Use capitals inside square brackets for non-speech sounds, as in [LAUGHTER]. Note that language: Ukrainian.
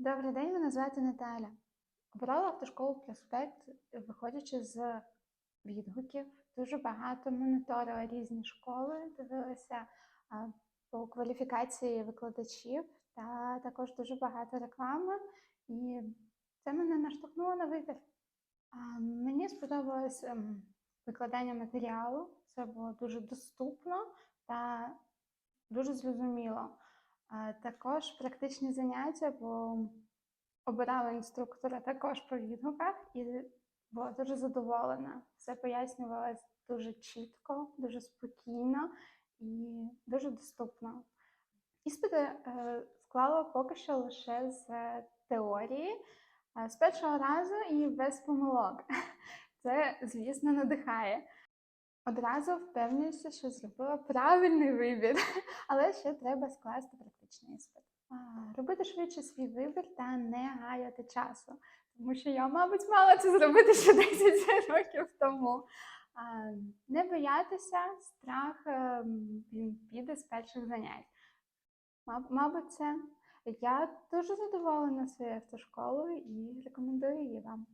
Добрий день, мене звати Наталя. Обрала автошколу проспект, виходячи з відгуків. Дуже багато моніторила різні школи, дивилася по кваліфікації викладачів та також дуже багато реклами. І це мене наштовхнуло на вибір. Мені сподобалось ем, викладання матеріалу. Це було дуже доступно та дуже зрозуміло. Також практичні заняття, бо обирала інструктора також по відгуках і була дуже задоволена. Все пояснювалось дуже чітко, дуже спокійно і дуже доступно. Іспити е, склала поки що лише з теорії, з першого разу і без помилок. [LAUGHS] Це, звісно, надихає. Одразу впевнююся, що зробила правильний вибір, [LAUGHS] але ще треба скласти практичний іспит. Робити швидше свій вибір та не гаяти часу, тому що я, мабуть, мала це зробити ще [LAUGHS] 10 років тому. Не боятися, страх ем, він піде з перших занять. Маб- Мабуть, це я дуже задоволена своєю автошколою і рекомендую її вам.